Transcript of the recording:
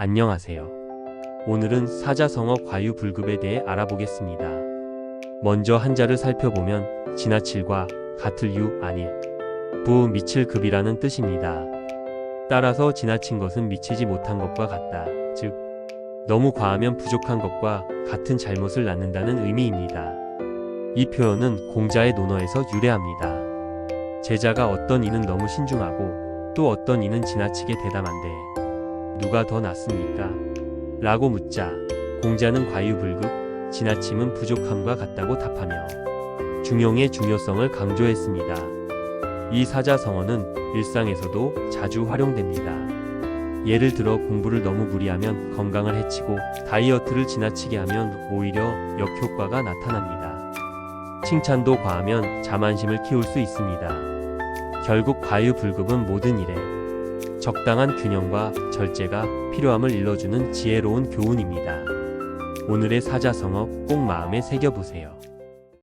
안녕하세요. 오늘은 사자성어 과유불급에 대해 알아보겠습니다. 먼저 한자를 살펴보면 지나칠과 같을 유 아닐 부 미칠 급이라는 뜻입니다. 따라서 지나친 것은 미치지 못한 것과 같다. 즉 너무 과하면 부족한 것과 같은 잘못을 낳는다는 의미입니다. 이 표현은 공자의 논어에서 유래합니다. 제자가 어떤 이는 너무 신중하고 또 어떤 이는 지나치게 대담한데 누가 더 낫습니까? 라고 묻자 공자는 과유불급, 지나침은 부족함과 같다고 답하며 중용의 중요성을 강조했습니다. 이 사자성어는 일상에서도 자주 활용됩니다. 예를 들어 공부를 너무 무리하면 건강을 해치고 다이어트를 지나치게 하면 오히려 역효과가 나타납니다. 칭찬도 과하면 자만심을 키울 수 있습니다. 결국 과유불급은 모든 일에 적당한 균형과 절제가 필요함을 일러주는 지혜로운 교훈입니다. 오늘의 사자성어 꼭 마음에 새겨보세요.